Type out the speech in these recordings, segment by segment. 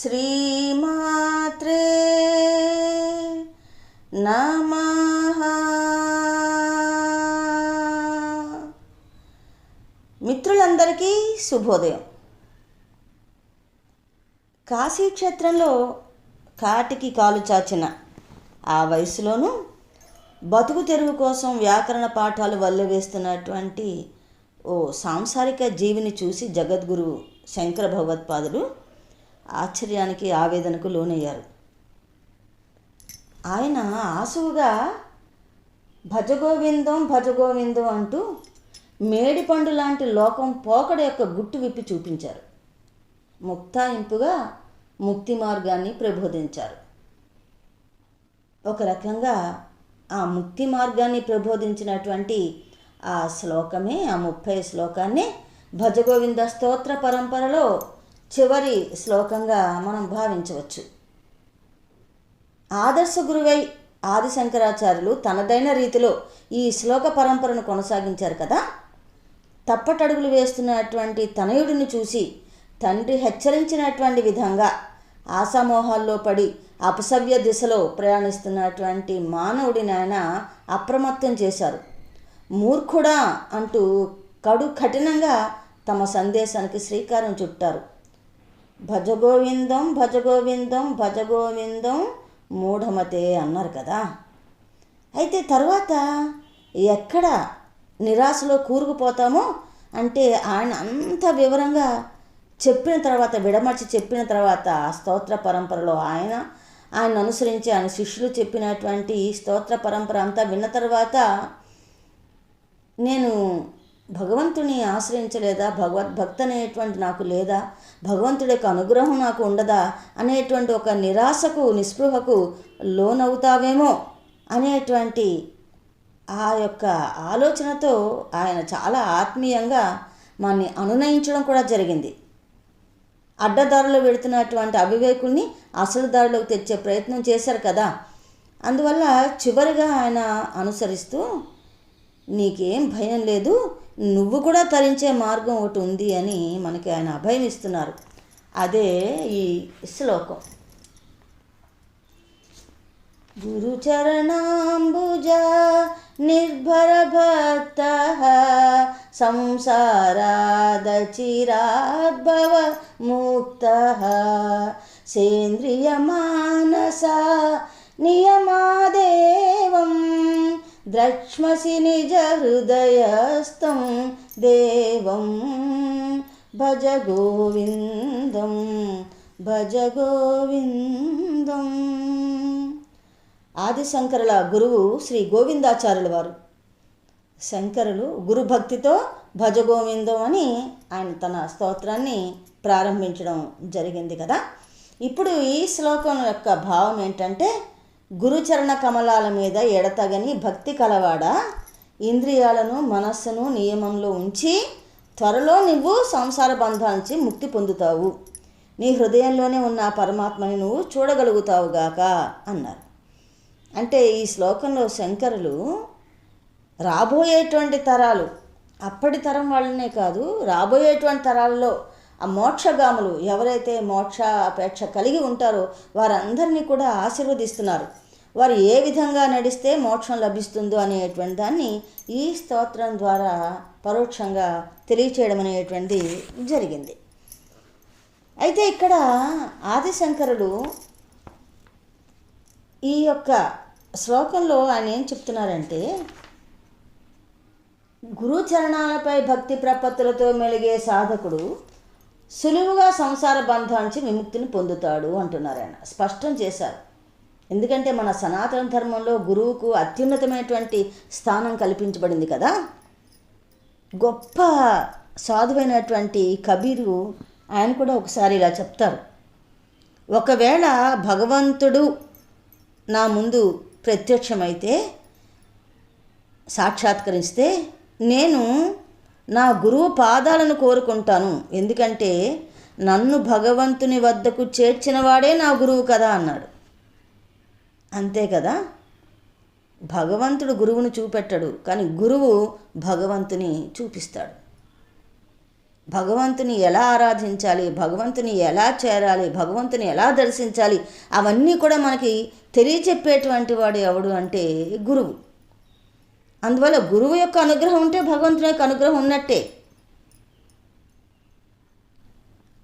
శ్రీమాత్రే నమ. మిత్రులందరికీ శుభోదయం. కాశీక్షేత్రంలో కాటికి కాలు చాచిన ఆ వయసులోనూ బతుకు తెరువు కోసం వ్యాకరణ పాఠాలు వల్లవేస్తున్నటువంటి ఓ సాంసారిక జీవిని చూసి జగద్గురు శంకర భగవత్పాదులు ఆశ్చర్యానికి ఆవేదనకు లోనయ్యారు. ఆయన ఆసువుగా భజగోవిందం భజగోవిందం అంటూ మేడిపండు లాంటి లోకం పోకడ యొక్క గుట్టు విప్పి చూపించారు. ముక్తాయింపుగా ముక్తి మార్గాన్ని ప్రబోధించారు. ఒక రకంగా ఆ ముక్తి మార్గాన్ని ప్రబోధించినటువంటి ఆ శ్లోకమే ఆ ముప్పై శ్లోకాన్ని భజగోవింద స్తోత్ర పరంపరలో చివరి శ్లోకంగా మనం భావించవచ్చు. ఆదర్శ గురువై ఆదిశంకరాచార్యులు తనదైన రీతిలో ఈ శ్లోక పరంపరను కొనసాగించారు కదా? తప్పటడుగులు వేస్తున్నటువంటి తనయుడిని చూసి తండ్రి హెచ్చరించినటువంటి విధంగా ఆశామోహాల్లో పడి అపసవ్య దిశలో ప్రయాణిస్తున్నటువంటి మానవుడిని ఆయన అప్రమత్తం చేశారు. మూర్ఖుడా అంటూ కడు కఠినంగా తమ సందేశానికి శ్రీకారం చుట్టారు. భజగోవిందం భజగోవిందం భజగోవిందం మూఢమతే అన్నారు కదా. అయితే తర్వాత ఎక్కడ నిరాశలో కూరుకుపోతామో అంటే ఆయన అంత వివరంగా చెప్పిన తర్వాత విడమర్చి చెప్పిన తర్వాత ఆ స్తోత్ర పరంపరలో ఆయన ఆయన అనుసరించి ఆయన శిష్యులు చెప్పినటువంటి ఈ స్తోత్ర పరంపర అంతా విన్న తర్వాత నేను భగవంతుని ఆశ్రయించలేదా? భగవద్భక్తి అనేటువంటి నాకు లేదా? భగవంతుడి యొక్క అనుగ్రహం నాకు ఉండదా? అనేటువంటి ఒక నిరాశకు నిస్పృహకు లోనవుతావేమో అనేటువంటి ఆ యొక్క ఆలోచనతో ఆయన చాలా ఆత్మీయంగా మనని అనునయించడం కూడా జరిగింది. అడ్డదారిలో పెడుతున్నటువంటి అవివేకుణ్ణి అసలు దారిలోకి తెచ్చే ప్రయత్నం చేశారు కదా. అందువల్ల చివరిగా ఆయన అనుసరిస్తూ నీకేం భయం లేదు నువ్వు కూడా తరించే మార్గం ఒకటి ఉంది అని మనకి ఆయన అభయం ఇస్తున్నారు. అదే ఈ శ్లోకం. గురుచరణాంబుజ నిర్భర భక్త సంసారాదచిరాద్భవ ముక్త సేంద్రియ మానస నియమాదే ద్రక్ష్మసి నిజ హృదయస్థం దేవం భజ గోవిందం భజ గోవిందం ఆదిశంకరుల గురువు శ్రీ గోవిందాచార్యుల వారు. శంకరులు గురుభక్తితో భజగోవిందం అని ఆయన తన స్తోత్రాన్ని ప్రారంభించడం జరిగింది కదా. ఇప్పుడు ఈ శ్లోకం యొక్క భావం ఏంటంటే గురుచరణ కమలాల మీద ఎడతగని భక్తి కలవాడ ఇంద్రియాలను మనస్సును నియమంలో ఉంచి త్వరలో నువ్వు సంసార బంధాల నుంచి ముక్తి పొందుతావు. నీ హృదయంలోనే ఉన్న పరమాత్మని నువ్వు చూడగలుగుతావుగాక అన్నారు. అంటే ఈ శ్లోకంలో శంకరులు రాబోయేటువంటి తరాలు అప్పటి తరం వాళ్ళనే కాదు రాబోయేటువంటి తరాలలో ఆ మోక్షగాములు ఎవరైతే మోక్ష అపేక్ష కలిగి ఉంటారో వారందరినీ కూడా ఆశీర్వదిస్తున్నారు. వారు ఏ విధంగా నడిస్తే మోక్షం లభిస్తుందో అనేటువంటి దాన్ని ఈ స్తోత్రం ద్వారా పరోక్షంగా తెలియచేయడం అనేటువంటిది జరిగింది. అయితే ఇక్కడ ఆదిశంకరుడు ఈ యొక్క శ్లోకంలో ఆయన ఏం చెప్తున్నారంటే గురు చరణాలపై భక్తి ప్రపత్తులతో మెలిగే సాధకుడు సులువుగా సంసార బంధానికి విముక్తిని పొందుతాడు అంటున్నారు ఆయన. స్పష్టం చేశారు. ఎందుకంటే మన సనాతన ధర్మంలో గురువుకు అత్యున్నతమైనటువంటి స్థానం కల్పించబడింది కదా. గొప్ప సాధువైనటువంటి కబీరు ఆయన కూడా ఒకసారి ఇలా చెప్తారు. ఒకవేళ భగవంతుడు నా ముందు ప్రత్యక్షమైతే సాక్షాత్కరిస్తే నేను నా గురువు పాదాలను కోరుకుంటాను. ఎందుకంటే నన్ను భగవంతుని వద్దకు చేర్చినవాడే నా గురువు కదా అన్నాడు. అంతే కదా? భగవంతుడు గురువును చూపెట్టడు కానీ గురువు భగవంతుని చూపిస్తాడు. భగవంతుని ఎలా ఆరాధించాలి? భగవంతుని ఎలా చేరాలి? భగవంతుని ఎలా దర్శించాలి? అవన్నీ కూడా మనకి తెలియచెప్పేటువంటి వాడు ఎవడు అంటే గురువు. అందువల్ల గురువు యొక్క అనుగ్రహం ఉంటే భగవంతుని యొక్క అనుగ్రహం ఉన్నట్టే.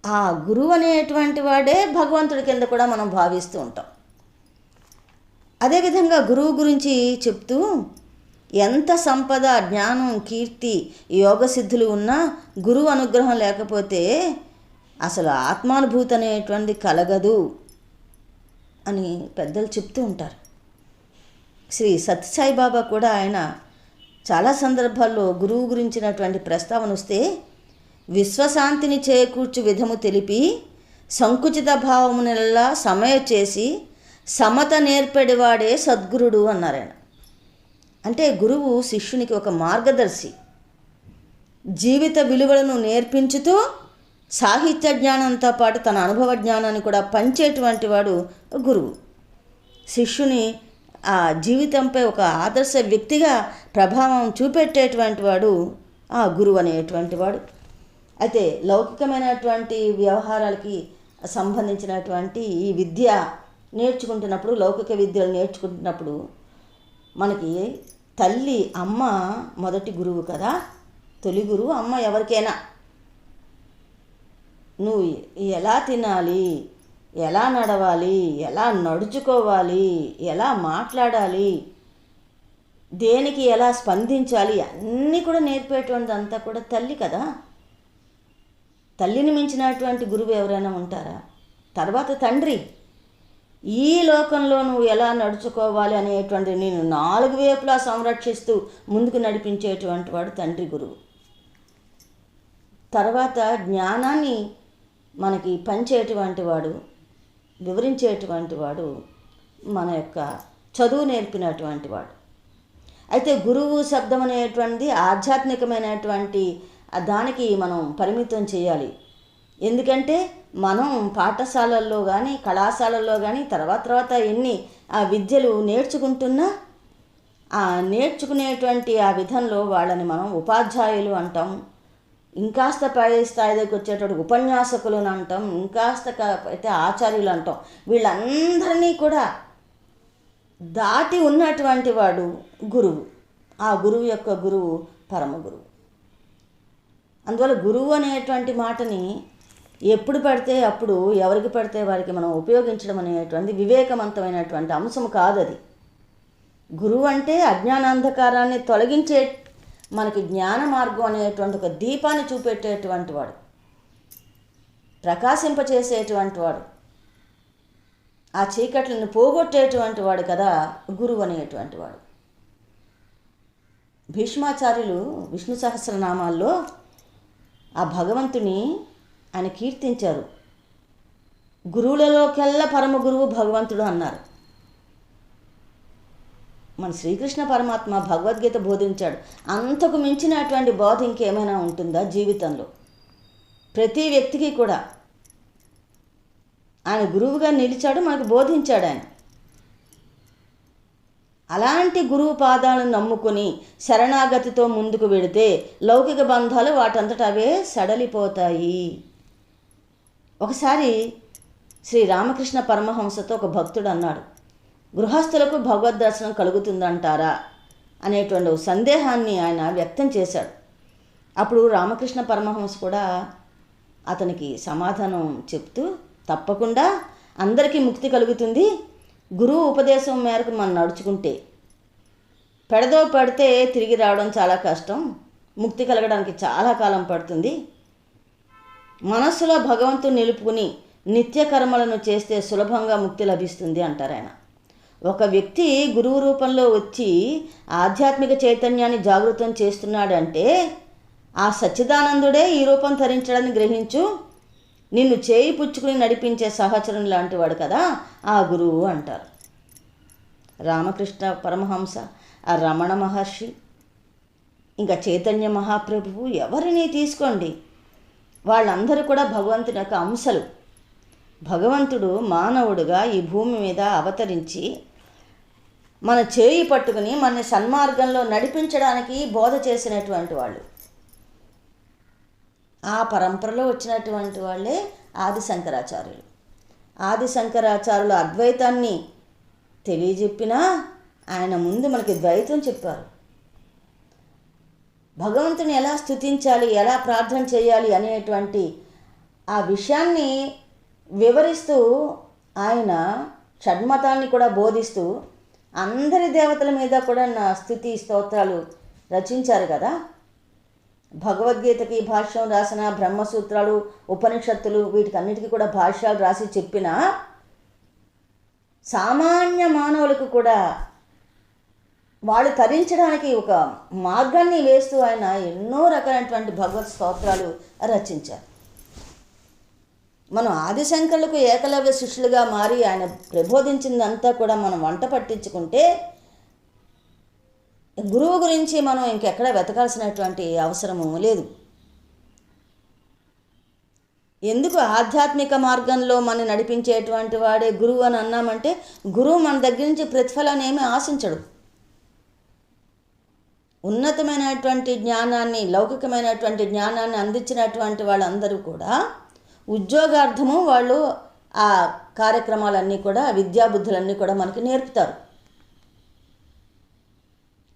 ఆ గురువు అనేటువంటి వాడే భగవంతుడి కింద కూడా మనం భావిస్తూ ఉంటాం. అదేవిధంగా గురువు గురించి చెప్తూ ఎంత సంపద జ్ఞానం కీర్తి యోగ సిద్ధులు ఉన్నా గురువు అనుగ్రహం లేకపోతే అసలు ఆత్మానుభూతి అనేటువంటిది కలగదు అని పెద్దలు చెప్తూ ఉంటారు. శ్రీ సత్యసాయి బాబా కూడా ఆయన చాలా సందర్భాల్లో గురువు గురించినటువంటి ప్రస్తావన వస్తే విశ్వశాంతిని చేకూర్చు విధము తెలిపి సంకుచిత భావమునెల్లా సమయ చేసి సమత నేర్పడివాడే సద్గురుడు అన్నారాయణ. అంటే గురువు శిష్యునికి ఒక మార్గదర్శి. జీవిత విలువలను నేర్పించుతూ సాహిత్య జ్ఞానంతో పాటు తన అనుభవ జ్ఞానాన్ని కూడా పంచేటువంటి వాడు గురువు. శిష్యుని ఆ జీవితంపై ఒక ఆదర్శ వ్యక్తిగా ప్రభావం చూపెట్టేటువంటి వాడు ఆ గురువు అనేటువంటి వాడు. అయితే లౌకికమైనటువంటి వ్యవహారాలకి సంబంధించినటువంటి ఈ విద్య నేర్చుకుంటున్నప్పుడు లౌకిక విద్యలు నేర్చుకుంటున్నప్పుడు మనకి తల్లి అమ్మ మొదటి గురువు కదా? తొలి గురువు అమ్మ ఎవరికైనా. నువ్వు ఎలా తినాలి? ఎలా నడవాలి? ఎలా నడుచుకోవాలి? ఎలా మాట్లాడాలి? దేనికి ఎలా స్పందించాలి? అన్నీ కూడా నేర్పేటువంటి అంతా కూడా తల్లి కదా. తల్లిని మించినటువంటి గురువు ఎవరైనా ఉంటారా? తర్వాత తండ్రి. ఈ లోకంలో నువ్వు ఎలా నడుచుకోవాలి అనేటువంటి నేను నాలుగు వైపులా సంరక్షిస్తూ ముందుకు నడిపించేటువంటి వాడు తండ్రి గురువు. తర్వాత జ్ఞానాన్ని మనకి పంచేటువంటి వాడు వివరించేటువంటి వాడు మన యొక్క చదువు నేర్పినటువంటి వాడు. అయితే గురువు శబ్దం అనేటువంటిది ఆధ్యాత్మికమైనటువంటి దానికి మనం పరిమితం చేయాలి. ఎందుకంటే మనం పాఠశాలల్లో కానీ కళాశాలల్లో కానీ తర్వాత తర్వాత ఎన్ని ఆ విద్యలు నేర్చుకుంటున్నా ఆ నేర్చుకునేటువంటి ఆ విధంలో వాళ్ళని మనం ఉపాధ్యాయులు అంటాం. ఇంకాస్త పై స్థాయి దగ్గర వచ్చేటప్పుడు ఉపన్యాసకులు అంటాం ఇంకాస్త అయితే ఆచార్యులు అంటాం. వీళ్ళందరినీ కూడా దాటి ఉన్నటువంటి వాడు గురువు. ఆ గురువు యొక్క గురువు పరమ గురువు. అందువల్ల గురువు అనేటువంటి మాటని ఎప్పుడు పడితే అప్పుడు ఎవరికి పడితే వారికి మనం ఉపయోగించడం అనేటువంటి వివేకవంతమైనటువంటి అంశం కాదు అది గురువు అంటే అజ్ఞానాంధకారాన్ని తొలగించే మనకి జ్ఞాన మార్గం అనేటువంటి ఒక దీపాన్ని చూపెట్టేటువంటి వాడు. ప్రకాశింపచేసేటువంటి వాడు. ఆ చీకట్లను పోగొట్టేటువంటి వాడు కదా గురువు అనేటువంటి వాడు. భీష్మాచార్యులు విష్ణు సహస్రనామాల్లో ఆ భగవంతుని ఆయన కీర్తించారు. గురువులలోకెల్లా పరమ గురువు భగవంతుడు అన్నారు. మన శ్రీకృష్ణ పరమాత్మ భగవద్గీత బోధించాడు. అంతకు మించినటువంటి బోధ ఇంకేమైనా ఉంటుందా జీవితంలో? ప్రతి వ్యక్తికి కూడా. ఆయన గురువుగా నిలిచాడు మనకు బోధించాడు ఆయన. అలాంటి గురువు పాదాలను నమ్ముకొని శరణాగతితో ముందుకు వెడితే లౌకిక బంధాలు వాటంతట అవే సడలిపోతాయి. ఒకసారి శ్రీ రామకృష్ణ పరమహంసతో ఒక భక్తుడు అన్నాడు గృహస్థులకు భగవద్ దర్శనం కలుగుతుందంటారా అనేటువంటి సందేహాన్ని ఆయన వ్యక్తం చేశాడు. అప్పుడు రామకృష్ణ పరమహంస కూడా అతనికి సమాధానం చెప్తూ తప్పకుండా అందరికీ ముక్తి కలుగుతుంది. గురువు ఉపదేశం మేరకు మనం నడుచుకుంటే పెడదో పడితే తిరిగి రావడం చాలా కష్టం. ముక్తి కలగడానికి చాలా కాలం పడుతుంది. మనస్సులో భగవంతుని నిలుపుకుని నిత్య కర్మలను చేస్తే సులభంగా ముక్తి లభిస్తుంది అంటారు ఆయన. ఒక వ్యక్తి గురువు రూపంలో వచ్చి ఆధ్యాత్మిక చైతన్యాన్ని జాగృతం చేస్తున్నాడంటే ఆ సచ్చిదానందుడే ఈ రూపం ధరించడాన్ని గ్రహించు. నిన్ను చేయి పుచ్చుకుని నడిపించే సహచరుని లాంటి వాడు కదా ఆ గురువు అంటారు. రామకృష్ణ పరమహంస ఆ రమణ మహర్షి ఇంకా చైతన్య మహాప్రభువు ఎవరిని తీసుకోండి? వాళ్ళందరూ కూడా భగవంతుని యొక్క అంశలు. భగవంతుడు మానవుడుగా ఈ భూమి మీద అవతరించి మన చేయి పట్టుకుని మన సన్మార్గంలో నడిపించడానికి బోధ చేసినటువంటి వాళ్ళు. ఆ పరంపరలో వచ్చినటువంటి వాళ్ళే ఆది శంకరాచార్యులు ఆది శంకరాచార్యులు అద్వైతాన్ని తెలియజెప్పినా ఆయన ముందు మనకి ద్వైతం చెప్పారు. భగవంతుని ఎలా స్థుతించాలి ఎలా ప్రార్థన చేయాలి అనేటువంటి ఆ విషయాన్ని వివరిస్తూ ఆయన షడ్మతాన్ని కూడా బోధిస్తూ అందరి దేవతల మీద కూడా నా స్థుతి స్తోత్రాలు రచించారు కదా. భగవద్గీతకి భాష్యం రాసిన బ్రహ్మసూత్రాలు ఉపనిషత్తులు వీటికి అన్నిటికీ కూడా భాష్యాలు రాసి చెప్పిన సామాన్య మానవులకు కూడా వాళ్ళు తరించడానికి ఒక మార్గాన్ని వేస్తూ ఆయన ఎన్నో రకాలైనటువంటి భగవత్ స్తోత్రాలు రచించారు. మనం ఆదిశంకరులకు ఏకలవ్య శిష్యులుగా మారి ఆయన ప్రబోధించిందంతా కూడా మనం వంట పట్టించుకుంటే గురువు గురించి మనం ఇంకెక్కడ వెతకాల్సినటువంటి అవసరము లేదు. ఎందుకు ఆధ్యాత్మిక మార్గంలో మనం నడిపించేటువంటి వాడే గురువు అని అన్నామంటే గురువు మన దగ్గర నుంచి ప్రతిఫలాన్ని ఏమీ ఆశించడు. ఉన్నతమైనటువంటి జ్ఞానాన్ని లౌకికమైనటువంటి జ్ఞానాన్ని అందించినటువంటి వాళ్ళందరూ కూడా ఉద్యోగార్థము వాళ్ళు ఆ కార్యక్రమాలన్నీ కూడా విద్యాబుద్ధులన్నీ కూడా మనకి నేర్పుతారు.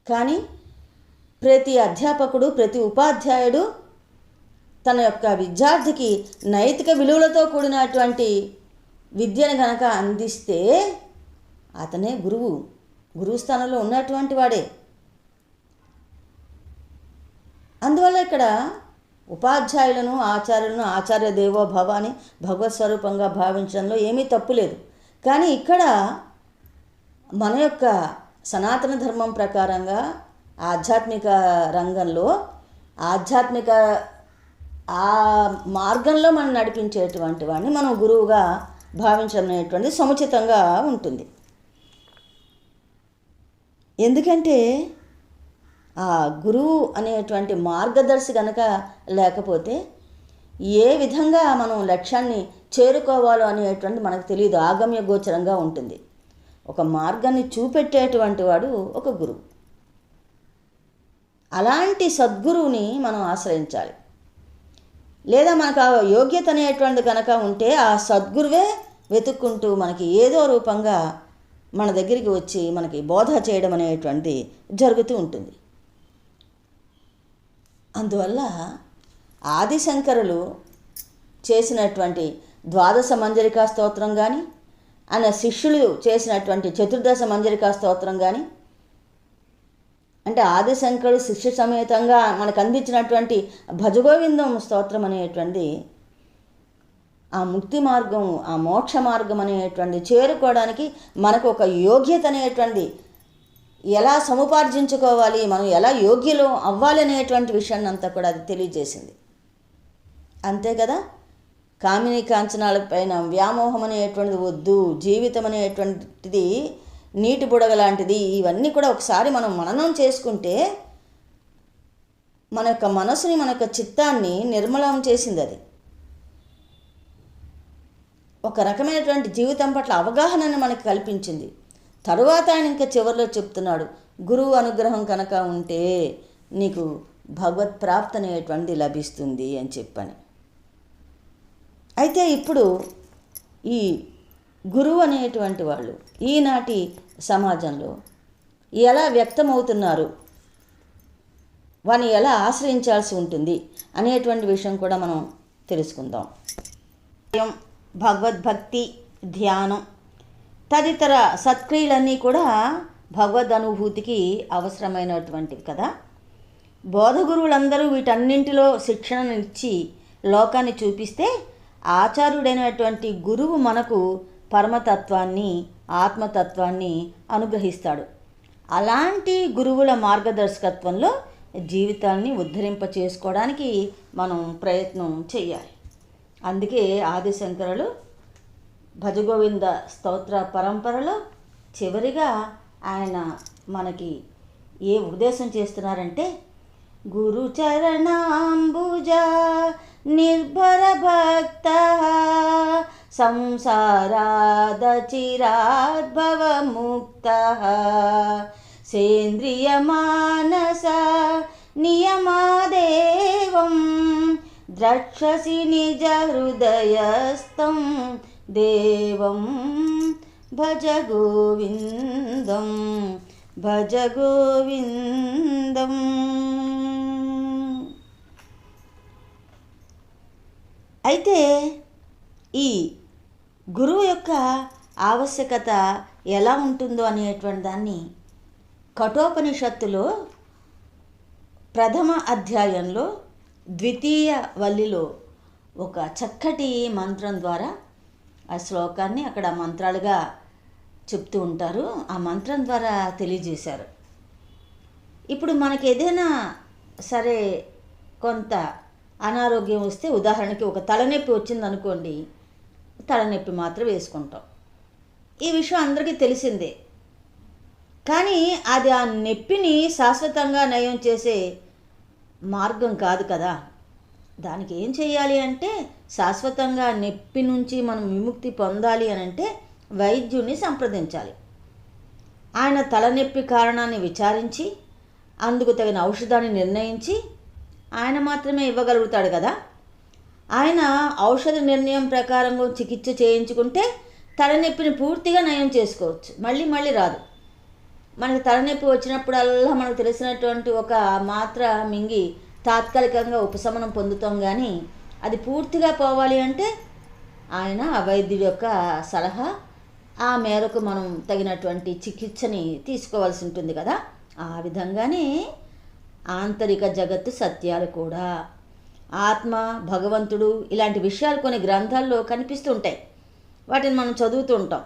కానీ ప్రతి అధ్యాపకుడు ప్రతి ఉపాధ్యాయుడు తన యొక్క విద్యార్థికి నైతిక విలువలతో కూడినటువంటి విద్యను కనుక అందిస్తే అతనే గురువు. గురువు స్థానంలో ఉన్నటువంటి వాడే. అందువల్ల ఇక్కడ ఉపాధ్యాయులను ఆచార్యులను ఆచార్య దేవో భవాని భగవత్ స్వరూపంగా భావించడంలో ఏమీ తప్పు లేదు. కానీ ఇక్కడ మన యొక్క సనాతన ధర్మం ప్రకారంగా ఆధ్యాత్మిక రంగంలో ఆధ్యాత్మిక ఆ మార్గంలో మనం నడిపించేటువంటి వాడిని మనం గురువుగా భావించడం అనేటువంటిది సముచితంగా ఉంటుంది. ఎందుకంటే ఆ గురువు అనేటువంటి మార్గదర్శి కనుక లేకపోతే ఏ విధంగా మనం లక్ష్యాన్ని చేరుకోవాలో అనేటువంటి మనకు తెలియదు. ఆగమ్య గోచరంగా ఉంటుంది. ఒక మార్గాన్ని చూపెట్టేటువంటి వాడు ఒక గురువు. అలాంటి సద్గురువుని మనం ఆశ్రయించాలి. లేదా మనకు ఆ యోగ్యత అనేటువంటి కనుక ఉంటే ఆ సద్గురువే వెతుక్కుంటూ మనకి ఏదో రూపంగా మన దగ్గరికి వచ్చి మనకి బోధ చేయడం అనేటువంటిది జరుగుతూ ఉంటుంది. అందువల్ల ఆదిశంకరులు చేసినటువంటి ద్వాదశ మంజరికా స్తోత్రం కానీ ఆయన శిష్యులు చేసినటువంటి చతుర్దశ మంజరికా స్తోత్రం కానీ అంటే ఆదిశంకరుడు శిష్య సమేతంగా మనకు అందించినటువంటి భజగోవిందం స్తోత్రం అనేటువంటి ఆ ముక్తి మార్గం ఆ మోక్ష మార్గం అనేటువంటి చేరుకోవడానికి మనకు ఒక యోగ్యత అనేటువంటి ఎలా సముపార్జించుకోవాలి మనం ఎలా యోగ్యులు అవ్వాలి అనేటువంటి విషయాన్ని అంతా కూడా అది తెలియజేసింది. అంతే కదా? కామిని కాంచనాల పైన వ్యామోహం అనేటువంటిది వద్దు జీవితం అనేటువంటిది నీటి బుడగ లాంటిది ఇవన్నీ కూడా ఒకసారి మనం మననం చేసుకుంటే మన యొక్క మనసుని మన యొక్క చిత్తాన్ని నిర్మలం చేసింది అది. ఒక రకమైనటువంటి జీవితం పట్ల అవగాహనను మనకు కల్పించింది. తరువాత ఆయన ఇంకా చివరిలో చెప్తున్నాడు గురువు అనుగ్రహం కనుక ఉంటే నీకు భగవత్ ప్రాప్తి అనేటువంటి లభిస్తుంది అని చెప్పని. అయితే ఇప్పుడు ఈ గురువు అనేటువంటి వాళ్ళు ఈనాటి సమాజంలో ఎలా వ్యక్తమవుతున్నారు? వాని ఎలా ఆశ్రయించాల్సి ఉంటుంది? అనేటువంటి విషయం కూడా మనం తెలుసుకుందాం. భగవద్భక్తి ధ్యానం తదితర సత్క్రియలన్నీ కూడా భగవద్ అనుభూతికి అవసరమైనటువంటివి కదా. బోధగురువులందరూ వీటన్నింటిలో శిక్షణను ఇచ్చి లోకాన్ని చూపిస్తే ఆచార్యుడైనటువంటి గురువు మనకు పరమతత్వాన్ని ఆత్మతత్వాన్ని అనుగ్రహిస్తాడు. అలాంటి గురువుల మార్గదర్శకత్వంలో జీవితాన్ని ఉద్ధరింప చేసుకోవడానికి మనం ప్రయత్నం చేయాలి. అందుకే ఆదిశంకరులు భజగోవింద స్తోత్ర పరంపరలో చివరిగా ఆయన మనకి ఏ ఉపదేశం చేస్తున్నారంటే గురు చరణాంబుజ నిర్భర భక్త సంసారాదచిరాద్భవ ముక్త సేంద్రియ మానస నియమాదేవం ద్రక్షసి నిజ హృదయస్థం దేవం భజ గోవిందం భజ గోవిందం. అయితే ఈ గురువు యొక్క ఆవశ్యకత ఎలా ఉంటుందో అనేటువంటి దాన్ని కఠోపనిషత్తులో ప్రథమ అధ్యాయంలో ద్వితీయ వల్లిలో ఒక చక్కటి మంత్రం ద్వారా ఆ శ్లోకాన్ని అక్కడ మంత్రాలుగా చెప్తూ ఉంటారు. ఆ మంత్రం ద్వారా తెలియజేశారు. ఇప్పుడు మనకి ఏదైనా సరే కొంత అనారోగ్యం వస్తే ఉదాహరణకి ఒక తలనొప్పి వచ్చిందనుకోండి తలనొప్పి మాత్రం వేసుకుంటాం. ఈ విషయం అందరికీ తెలిసిందే. కానీ అది ఆ నొప్పిని శాశ్వతంగా నయం చేసే మార్గం కాదు కదా. దానికి ఏం చేయాలి అంటే శాశ్వతంగా నొప్పి నుంచి మనం విముక్తి పొందాలి అని అంటే వైద్యుని సంప్రదించాలి. ఆయన తలనొప్పి కారణాన్ని విచారించి అందుకు తగిన ఔషధాన్ని నిర్ణయించి ఆయన మాత్రమే ఇవ్వగలుగుతాడు కదా. ఆయన ఔషధ నిర్ణయం ప్రకారం చికిత్స చేయించుకుంటే తలనొప్పిని పూర్తిగా నయం చేసుకోవచ్చు. మళ్ళీ మళ్ళీ రాదు. మనకి తలనొప్పి వచ్చినప్పుడల్లా మనకు తెలిసినటువంటి ఒక మాత్ర మింగి తాత్కాలికంగా ఉపశమనం పొందుతాం కానీ అది పూర్తిగా పోవాలి అంటే ఆయన ఆ వైద్యుడి యొక్క సలహా ఆ మేరకు మనం తగినటువంటి చికిత్సని తీసుకోవాల్సి ఉంటుంది కదా. ఆ విధంగానే ఆంతరిక జగత్తు సత్యాలు కూడా. ఆత్మ భగవంతుడు ఇలాంటి విషయాలు కొన్ని గ్రంథాల్లో కనిపిస్తుంటాయి. వాటిని మనం చదువుతూ ఉంటాం.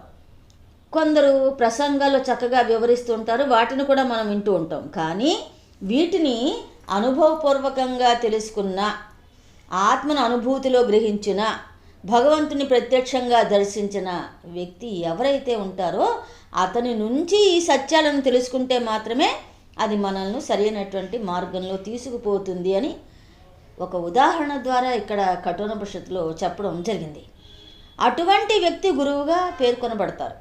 కొందరు ప్రసంగాల్లో చక్కగా వివరిస్తుంటారు వాటిని కూడా మనం వింటూ ఉంటాం. కానీ వీటిని అనుభవపూర్వకంగా తెలుసుకున్న ఆత్మను అనుభూతిలో గ్రహించిన భగవంతుని ప్రత్యక్షంగా దర్శించిన వ్యక్తి ఎవరైతే ఉంటారో అతని నుంచి ఈ సత్యాలను తెలుసుకుంటే మాత్రమే అది మనల్ని సరైనటువంటి మార్గంలో తీసుకుపోతుంది అని ఒక ఉదాహరణ ద్వారా ఇక్కడ కఠోపనిషత్తులో చెప్పడం జరిగింది. అటువంటి వ్యక్తి గురువుగా పేర్కొనబడతారు.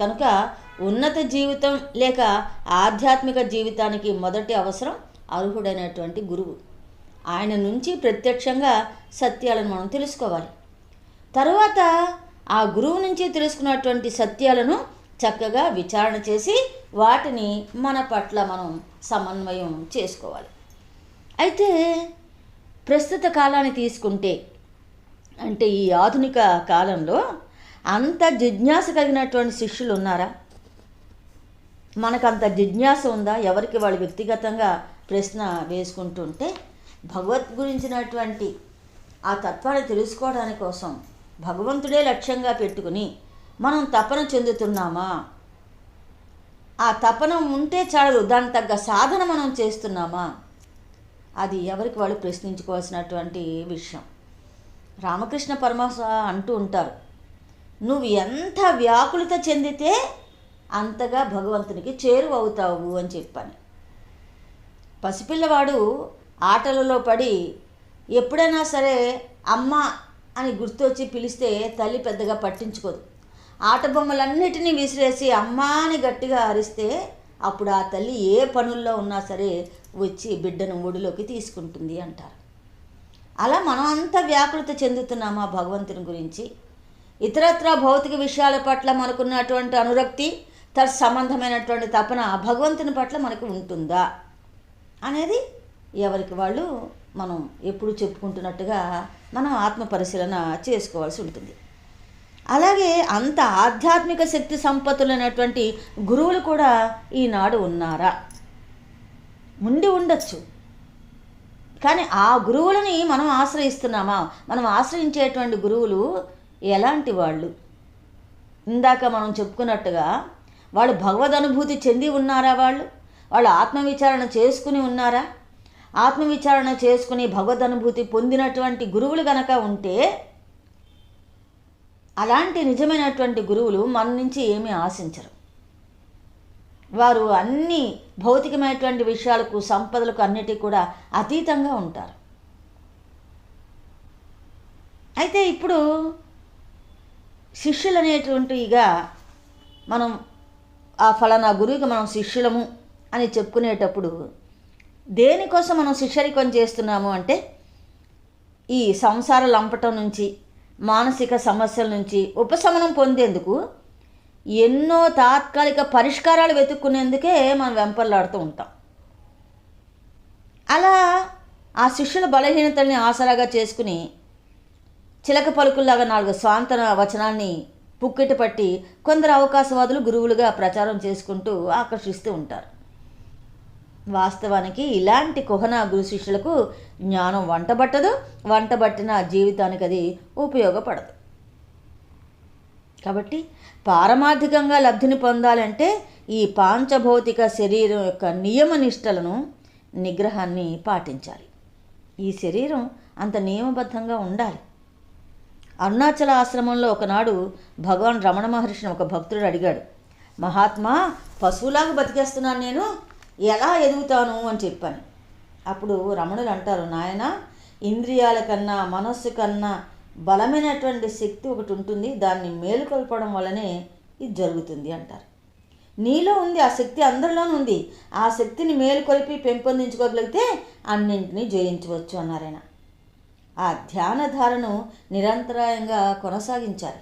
కనుక ఉన్నత జీవితం లేక ఆధ్యాత్మిక జీవితానికి మొదటి అవసరం అర్హుడైనటువంటి గురువు. ఆయన నుంచి ప్రత్యక్షంగా సత్యాలను మనం తెలుసుకోవాలి. తర్వాత ఆ గురువు నుంచి తెలుసుకున్నటువంటి సత్యాలను చక్కగా విచారణ చేసి వాటిని మన పట్ల మనం సమన్వయం చేసుకోవాలి. అయితే ప్రస్తుత కాలాన్ని తీసుకుంటే అంటే ఈ ఆధునిక కాలంలో అంత జిజ్ఞాస కలిగినటువంటి శిష్యులు ఉన్నారా? మనకంత జిజ్ఞాస ఉందా? ఎవరికి వాళ్ళు వ్యక్తిగతంగా ప్రశ్న వేసుకుంటుంటే భగవత్ గురించినటువంటి ఆ తత్వాన్ని తెలుసుకోవడానికి కోసం భగవంతుడే లక్ష్యంగా పెట్టుకుని మనం తపన చెందుతున్నామా? ఆ తపన ఉంటే చాలు దాని తగ్గ సాధన మనం చేస్తున్నామా? అది ఎవరికి వాళ్ళు ప్రశ్నించుకోవాల్సినటువంటి విషయం. రామకృష్ణ పరమహంస అంటూ ఉంటారు. నువ్వు ఎంత వ్యాకులత చెందితే అంతగా భగవంతునికి చేరువవుతావు అని చెప్పాను. పసిపిల్లవాడు ఆటలలో పడి ఎప్పుడైనా సరే అమ్మ అని గుర్తొచ్చి పిలిస్తే తల్లి పెద్దగా పట్టించుకోదు. ఆట బొమ్మలన్నిటినీ విసిరేసి అమ్మా అని గట్టిగా అరిస్తే అప్పుడు ఆ తల్లి ఏ పనుల్లో ఉన్నా సరే వచ్చి బిడ్డను ఒడిలోకి తీసుకుంటుంది అంటారు. అలా మనం అంతా వ్యాకులత చెందుతున్నామా భగవంతుని గురించి? ఇతరత్ర భౌతిక విషయాల పట్ల మనకున్నటువంటి అనురక్తి తత్ సంబంధమైనటువంటి తపన భగవంతుని పట్ల మనకు ఉంటుందా అనేది ఎవరికి వాళ్ళు మనం ఎప్పుడు చెప్పుకుంటున్నట్టుగా మనం ఆత్మ పరిశీలన చేసుకోవాల్సి ఉంటుంది. అలాగే అంత ఆధ్యాత్మిక శక్తి సంపత్తులైనటువంటి గురువులు కూడా ఈనాడు ఉన్నారా? ఉండి ఉండొచ్చు. కానీ ఆ గురువులని మనం ఆశ్రయిస్తున్నామా? మనం ఆశ్రయించేటువంటి గురువులు ఎలాంటి వాళ్ళు? ఇందాక మనం చెప్పుకున్నట్టుగా వాళ్ళు భగవద్ అనుభూతి చెంది ఉన్నారా వాళ్ళు? వాళ్ళు ఆత్మవిచారణ చేసుకుని ఉన్నారా? ఆత్మవిచారణ చేసుకుని భగవద్ అనుభూతి పొందినటువంటి గురువులు గనక ఉంటే అలాంటి నిజమైనటువంటి గురువులు మన నుంచి ఏమీ ఆశించరు. వారు అన్ని భౌతికమైనటువంటి విషయాలకు సంపదలకు అన్నిటికీ కూడా అతీతంగా ఉంటారు. అయితే ఇప్పుడు శిష్యులు అనేటువంటిగా మనం ఆ ఫలానా గురువుకి మనం శిష్యులము అని చెప్పుకునేటప్పుడు దేనికోసం మనం శిష్యరికం చేస్తున్నాము అంటే ఈ సంసార లంపటం నుంచి మానసిక సమస్యల నుంచి ఉపశమనం పొందేందుకు ఎన్నో తాత్కాలిక పరిష్కారాలు వెతుక్కునేందుకే మనం వెంపర్లాడుతూ ఉంటాం. అలా ఆ శిష్యుల బలహీనతల్ని ఆసరాగా చేసుకుని చిలక పలుకుల్లాగా నాలుగు స్వాంతన వచనాన్ని పుక్కిట పట్టి కొందరు అవకాశవాదులు గురువులుగా ప్రచారం చేసుకుంటూ ఆకర్షిస్తూ ఉంటారు. వాస్తవానికి ఇలాంటి కుహన గురు శిష్యులకు జ్ఞానం వంటబట్టదు. వంటబట్టిన జీవితానికి అది ఉపయోగపడదు. కాబట్టి పారమార్థికంగా లబ్ధిని పొందాలంటే ఈ పాంచభౌతిక శరీరం యొక్క నియమ నిష్టలను నిగ్రహాన్ని పాటించాలి. ఈ శరీరం అంత నియమబద్ధంగా ఉండాలి. అరుణాచల ఆశ్రమంలో ఒకనాడు భగవాన్ రమణ మహర్షిని ఒక భక్తుడు అడిగాడు మహాత్మా పశువులాగా బతికేస్తున్నాను నేను ఎలా ఎదుగుతాను? అని చెప్పాను. అప్పుడు రమణులు అంటారు నాయన ఇంద్రియాల కన్నా మనస్సు కన్నా బలమైనటువంటి శక్తి ఒకటి ఉంటుంది దాన్ని మేలుకొల్పడం వల్లనే ఇది జరుగుతుంది అంటారు. నీలో ఉంది ఆ శక్తి అందరిలోనూ ఉంది. ఆ శక్తిని మేలుకొలిపి పెంపొందించుకోగలిగితే అన్నింటినీ జయించవచ్చు అన్నారాయన ఆ ధ్యాన ధారను నిరంతరాయంగా కొనసాగించాలి.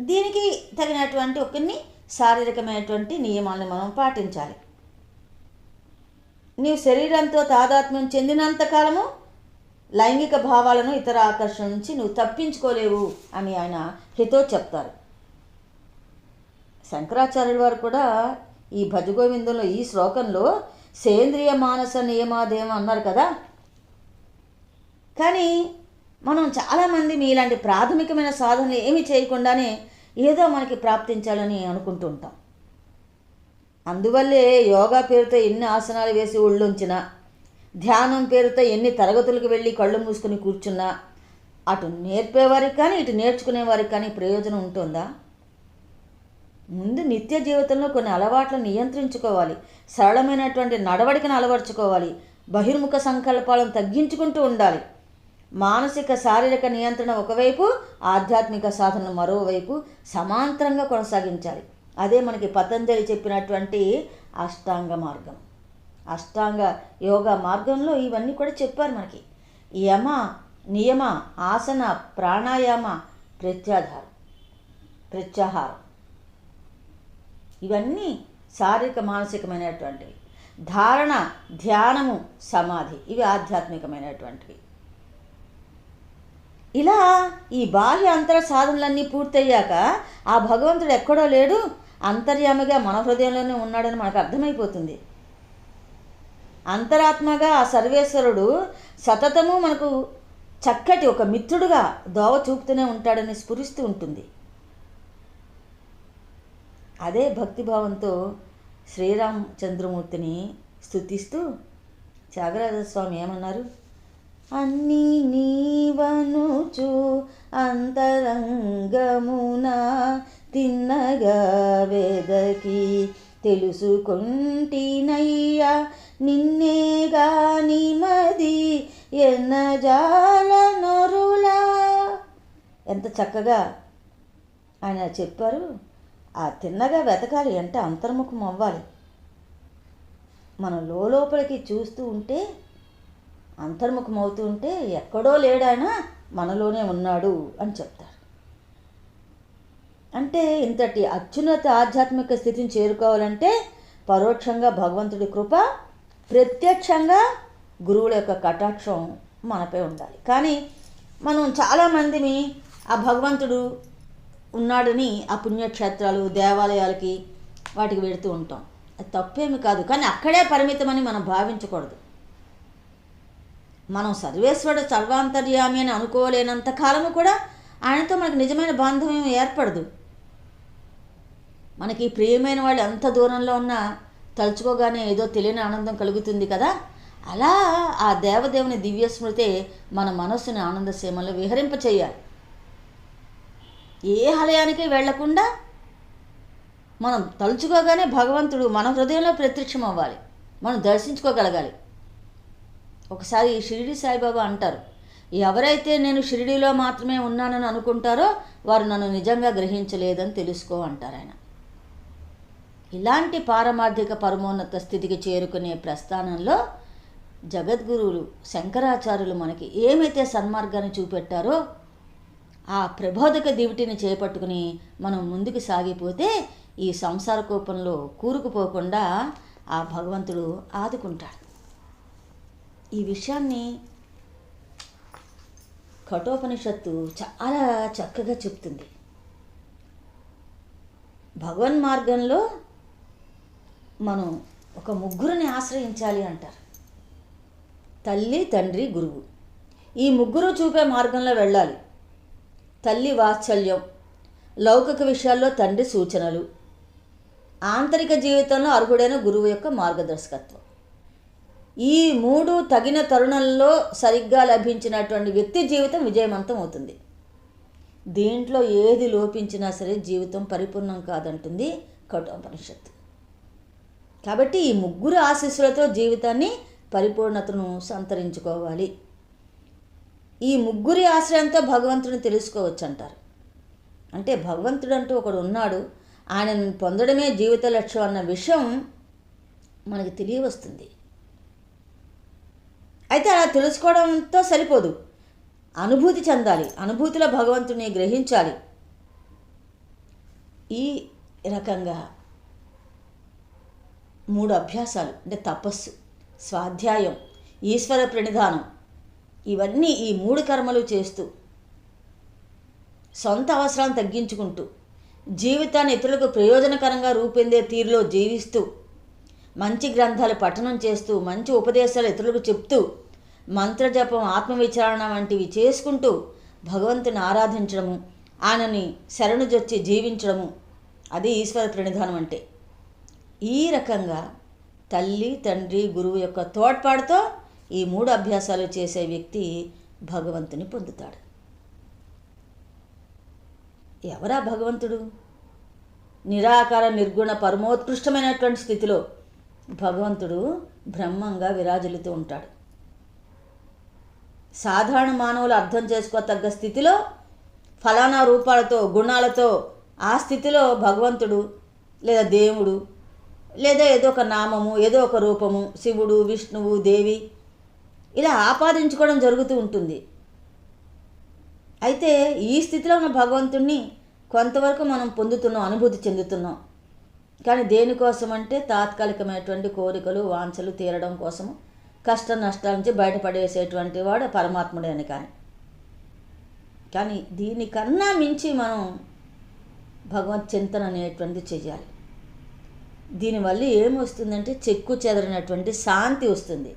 దీనికి తగినటువంటి కొన్ని శారీరకమైనటువంటి నియమాలను మనం పాటించాలి. నీవు శరీరంతో తాదాత్మ్యం చెందినంతకాలము లైంగిక భావాలను ఇతర ఆకర్షణ నుంచి నువ్వు తప్పించుకోలేవు అని ఆయన హితో చెప్తారు. శంకరాచార్యుల వారు కూడా ఈ భజగోవిందంలో ఈ శ్లోకంలో సేంద్రియ మానస నియమాదేవం అన్నారు కదా కానీ మనం చాలామంది మీలాంటి ప్రాథమికమైన సాధనలు ఏమి చేయకుండానే ఏదో మనకి ప్రాప్తించాలని అనుకుంటూ ఉంటాం అందువల్లే యోగా పేరుతో ఎన్ని ఆసనాలు వేసి ఒళ్ళుంచినా ధ్యానం పేరుతో ఎన్ని తరగతులకు వెళ్ళి కళ్ళు మూసుకుని కూర్చున్నా అటు నేర్పేవారికి కానీ ఇటు నేర్చుకునేవారికి కానీ ప్రయోజనం ఉంటుందా? ముందు నిత్య జీవితంలో కొన్ని అలవాట్లను నియంత్రించుకోవాలి సరళమైనటువంటి నడవడికను అలవర్చుకోవాలి బహిర్ముఖ సంకల్పాలను తగ్గించుకుంటూ ఉండాలి. మానసిక శారీరక నియంత్రణ ఒకవైపు ఆధ్యాత్మిక సాధన మరోవైపు సమాంతరంగా కొనసాగించాలి. అదే మనకి పతంజలి చెప్పినటువంటి అష్టాంగ మార్గం. అష్టాంగ యోగా మార్గంలో ఇవన్నీ కూడా చెప్పారు మనకి. యమ నియమ ఆసన ప్రాణాయామ ప్రత్యాధారం ప్రత్యాహారం. ఇవన్నీ శారీరక మానసికమైనటువంటివి. ధారణ ధ్యానము సమాధి. ఇవి ఆధ్యాత్మికమైనటువంటివి. ఇలా ఈ బాహ్య అంతర సాధనలన్నీ పూర్తయ్యాక ఆ భగవంతుడు ఎక్కడో లేడు అంతర్యామిగా మన హృదయంలోనే ఉన్నాడని మనకు అర్థమైపోతుంది. అంతరాత్మగా ఆ సర్వేశ్వరుడు సతతము మనకు చక్కటి ఒక మిత్రుడుగా దోవ చూపుతూనే ఉంటాడని స్ఫురిస్తూ ఉంటుంది. అదే భక్తిభావంతో శ్రీరామచంద్రమూర్తిని స్థుతిస్తూ త్యాగరాజస్వామి ఏమన్నారు? అన్నీ నీవనుచు అంతరంగమున తిన్నగా వెదకి తెలుసుకుంటినయ్యా. నిన్నే గాని మది ఎన్నజాల నొరులా ఎంత చక్కగా ఆయన చెప్పారు. ఆ తిన్నగా వెతకాలి అంటే అంతర్ముఖం అవ్వాలి. మనం లోపలికి చూస్తూ ఉంటే అంతర్ముఖం అవుతూ ఉంటే ఎక్కడో లేడానా మనలోనే ఉన్నాడు అని చెప్తారు. అంటే ఇంతటి అత్యున్నత ఆధ్యాత్మిక స్థితిని చేరుకోవాలంటే పరోక్షంగా భగవంతుడి కృప ప్రత్యక్షంగా గురువుల యొక్క కటాక్షం మనపై ఉండాలి. కానీ మనం చాలామందిని ఆ భగవంతుడు ఉన్నాడని ఆ పుణ్యక్షేత్రాలు దేవాలయాలకి వాటికి వెళుతూ ఉంటాం. అది తప్పేమి కాదు. కానీ అక్కడే పరిమితమని మనం భావించకూడదు. మనం సర్వేశ్వరుడు సర్వాంతర్యామి అని అనుకోలేనంత కాలము కూడా ఆయనతో మనకు నిజమైన బాంధవ్యం ఏర్పడదు. మనకి ప్రియమైన వాళ్ళు ఎంత దూరంలో ఉన్నా తలుచుకోగానే ఏదో తెలియని ఆనందం కలుగుతుంది కదా? అలా ఆ దేవదేవుని దివ్య స్మృతే మన మనస్సుని ఆనంద సీమలో విహరింప చేయాలి. ఏ ఆలయానికి వెళ్ళకుండా మనం తలుచుకోగానే భగవంతుడు మన హృదయంలో ప్రత్యక్షం అవ్వాలి మనం దర్శించుకోగలగాలి. ఒకసారి షిరిడి సాయిబాబా అంటారు ఎవరైతే నేను షిరిడిలో మాత్రమే ఉన్నానని అనుకుంటారో వారు నన్ను నిజంగా గ్రహించలేదని తెలుసుకో అంటారు ఆయన. ఇలాంటి పారమార్థిక పరమోన్నత స్థితికి చేరుకునే ప్రస్థానంలో జగద్గురువులు శంకరాచార్యులు మనకి ఏమైతే సన్మార్గాన్ని చూపెట్టారో ఆ ప్రబోధక దివిటిని చేపట్టుకుని మనం ముందుకు సాగిపోతే ఈ సంసార కోపంలో కూరుకుపోకుండా ఆ భగవంతుడు ఆదుకుంటాడు. ఈ విషయాన్ని కఠోపనిషత్తు చాలా చక్కగా చెప్తుంది. భగవన్ మార్గంలో మనం ఒక ముగ్గురిని ఆశ్రయించాలి అంటారు. తల్లి తండ్రి గురువు. ఈ ముగ్గురు చూపే మార్గంలో వెళ్ళాలి. తల్లి వాత్సల్యం లౌకిక విషయాల్లో తండ్రి సూచనలు ఆంతరిక జీవితంలో అర్హుడైన గురువు యొక్క మార్గదర్శకత్వం. ఈ మూడు తగిన తరుణంలో సరిగ్గా లభించినటువంటి వ్యక్తి జీవితం విజయవంతం అవుతుంది. దీంట్లో ఏది లోపించినా సరే జీవితం పరిపూర్ణం కాదంటుంది కఠోపనిషత్తు. కాబట్టి ఈ ముగ్గురు ఆశీస్సులతో జీవితాన్ని పరిపూర్ణతను సంతరించుకోవాలి. ఈ ముగ్గురి ఆశ్రయంతో భగవంతుడిని తెలుసుకోవచ్చు అంటారు అంటే భగవంతుడు అంటూ ఒకడు ఉన్నాడు ఆయనను పొందడమే జీవిత లక్ష్యం అన్న విషయం మనకి తెలియవస్తుంది. అయితే అలా తెలుసుకోవడంతో సరిపోదు. అనుభూతి చెందాలి. అనుభూతిలో భగవంతుని గ్రహించాలి. ఈ రకంగా మూడు అభ్యాసాలు అంటే తపస్సు స్వాధ్యాయం ఈశ్వర ప్రణిధానం ఇవన్నీ ఈ మూడు కర్మలు చేస్తూ సొంత అవసరాలను తగ్గించుకుంటూ జీవితాన్ని ఇతరులకు ప్రయోజనకరంగా రూపొందే తీరులో జీవిస్తూ మంచి గ్రంథాలు పఠనం చేస్తూ మంచి ఉపదేశాలు ఇతరులకు చెప్తూ మంత్రజపం ఆత్మవిచారణ వంటివి చేసుకుంటూ భగవంతుని ఆరాధించడము ఆయనని శరణుజొచ్చి జీవించడము అది ఈశ్వర ప్రణిధానం అంటే. ఈ రకంగా తల్లి తండ్రి గురువు యొక్క తోడ్పాటుతో ఈ మూడు అభ్యాసాలు చేసే వ్యక్తి భగవంతుని పొందుతాడు. ఎవరా భగవంతుడు? నిరాకార నిర్గుణ పరమోత్కృష్టమైనటువంటి స్థితిలో భగవంతుడు బ్రహ్మంగా విరాజిల్లుతూ ఉంటాడు. సాధారణ మానవులు అర్థం చేసుకోతగ్గ స్థితిలో ఫలానా రూపాలతో గుణాలతో ఆ స్థితిలో భగవంతుడు లేదా దేవుడు లేదా ఏదో ఒక నామము ఏదో ఒక రూపము శివుడు విష్ణువు దేవి ఇలా ఆపాదించుకోవడం జరుగుతూ ఉంటుంది. అయితే ఈ స్థితిలో ఉన్న భగవంతుణ్ణి కొంతవరకు మనం పొందుతున్నాం అనుభూతి చెందుతున్నాం. కానీ దేనికోసం అంటే తాత్కాలికమైనటువంటి కోరికలు వాంఛలు తీరడం కోసము కష్ట నష్టాల నుంచి బయటపడేసేటువంటి వాడు పరమాత్ముడే అని కానీ. కానీ దీనికన్నా మించి మనం భగవత్ చింతన అనేటువంటిది చేయాలి దీనివల్ల ఏమొస్తుందంటే చెక్కు చెదరినటువంటి శాంతి వస్తుంది.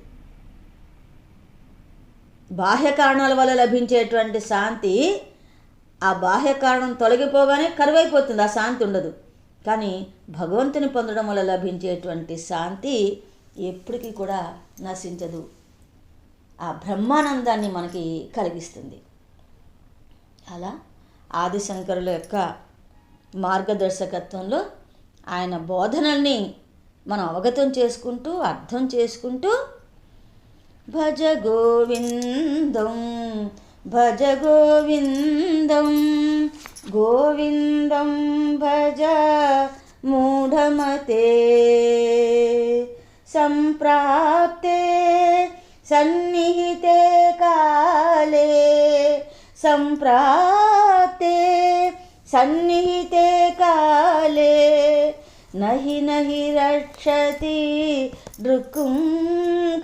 బాహ్య కారణాల వల్ల లభించేటువంటి శాంతి ఆ బాహ్య కారణం తొలగిపోగానే కరువైపోతుంది ఆ శాంతి ఉండదు. కానీ భగవంతుని పొందడం వల్ల లభించేటువంటి శాంతి ఎప్పటికీ కూడా నశించదు. ఆ బ్రహ్మానందాన్ని మనకి కలిగిస్తుంది. అలా ఆదిశంకరుల యొక్క మార్గదర్శకత్వంలో ఆయన బోధనల్ని మనం అవగతం చేసుకుంటూ అర్థం చేసుకుంటూ భజ గోవిందం భజ గోవిందం గోవిందం భజ మూఢమతే. సంప్రాప్తే సన్నిహితే కాలే. సంప్రాప్తే సన్నిహితే కాలే. నహి నహి రక్షతి దృక్కుం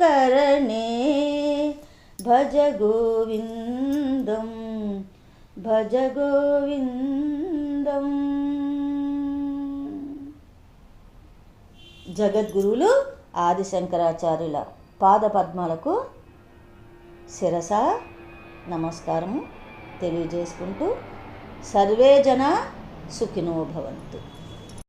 కరణే. భజ గోవిందం భజ గోవిందం. జగద్గురువులు ఆదిశంకరాచార్యుల పాదపద్మాలకు శిరస నమస్కారము తెలియజేసుకుంటూ సర్వే జన సుఖినో భవంతు.